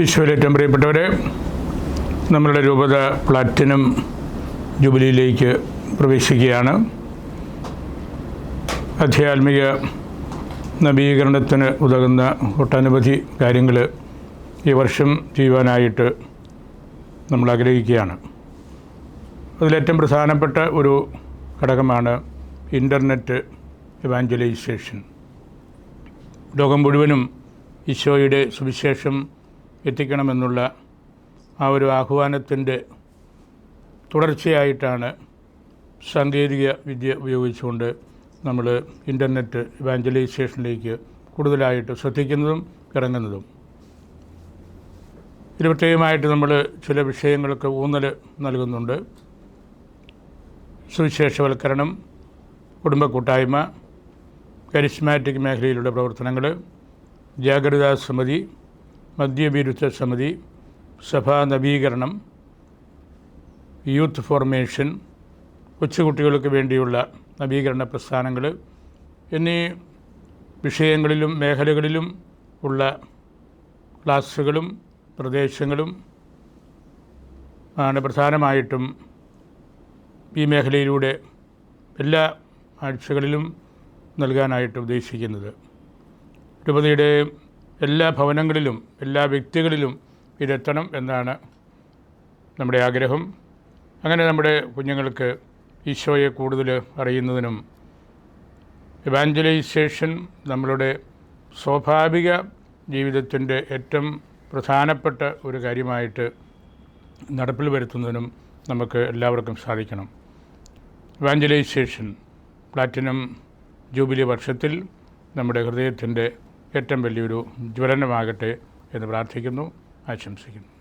ഈശോയിലെ ഏറ്റവും പ്രിയപ്പെട്ടവരെ നമ്മളുടെ രൂപത പ്ലാറ്റിനം ജൂബിലിയിലേക്ക് പ്രവേശിക്കുകയാണ്. അധ്യാത്മിക നവീകരണത്തിന് ഉതകുന്ന ഒട്ടനവധി കാര്യങ്ങൾ ഈ വർഷം ചെയ്യുവാനായിട്ട് നമ്മൾ ആഗ്രഹിക്കുകയാണ്. അതിലേറ്റവും പ്രധാനപ്പെട്ട ഒരു ഘടകമാണ് ഇന്റർനെറ്റ് ഇവാഞ്ചലൈസേഷൻ. ലോകം മുഴുവനും ഈശോയുടെ സുവിശേഷം എത്തിക്കണമെന്നുള്ള ആ ഒരു ആഹ്വാനത്തിന്റെ തുടർച്ചയായിട്ടാണ് സാങ്കേതിക വിദ്യ ഉപയോഗിച്ചുകൊണ്ട് നമ്മൾ ഇന്റർനെറ്റ് ഇവാഞ്ചലൈസേഷനിലേക്ക് കൂടുതലായിട്ട് ശ്രദ്ധിക്കുന്നതും ഇറങ്ങുന്നതും. ഇതിന് പ്രത്യേകമായിട്ട് നമ്മൾ ചില വിഷയങ്ങൾക്ക് ഊന്നൽ നൽകുന്നുണ്ട്. സുവിശേഷവൽക്കരണം കുടുംബ കൂട്ടായ്മ കരിസ്മാറ്റിക് മേഖലയിലുള്ള പ്രവർത്തനങ്ങൾ ജാഗ്രതാ സമിതി മദ്യവിരുദ്ധ സമിതി സഭാ നവീകരണം യൂത്ത് ഫോർമേഷൻ കൊച്ചുകുട്ടികൾക്ക് വേണ്ടിയുള്ള നവീകരണ പ്രസ്ഥാനങ്ങൾ എന്നീ വിഷയങ്ങളിലും മേഖലകളിലും ഉള്ള ക്ലാസ്സുകളും പ്രദേശങ്ങളും ആണ് പ്രധാനമായിട്ടും ഈ മേഖലയിലൂടെ എല്ലാ ആഴ്ചകളിലും നൽകാനായിട്ട് ഉദ്ദേശിക്കുന്നത്. രൂപതയുടെ എല്ലാ ഭവനങ്ങളിലും എല്ലാ വ്യക്തികളിലും ഇതെത്തണം എന്നാണ് നമ്മുടെ ആഗ്രഹം. അങ്ങനെ നമ്മുടെ കുഞ്ഞുങ്ങൾക്ക് ഈശോയെ കൂടുതൽ അറിയുന്നതിനും ഇവാഞ്ചലൈസേഷൻ നമ്മളുടെ സ്വാഭാവിക ജീവിതത്തിന്റെ ഏറ്റവും പ്രധാനപ്പെട്ട ഒരു കാര്യമായിട്ട് നടപ്പിൽ വരുത്തുന്നതിനും നമുക്ക് എല്ലാവർക്കും സാധിക്കണം. ഇവാഞ്ചലൈസേഷൻ പ്ലാറ്റിനം ജൂബിലി വർഷത്തിൽ നമ്മുടെ ഹൃദയത്തിന്റെ ഏറ്റവും വലിയൊരു ജ്വലനമാകട്ടെ എന്ന് പ്രാർത്ഥിക്കുന്നു ആശംസിക്കുന്നു.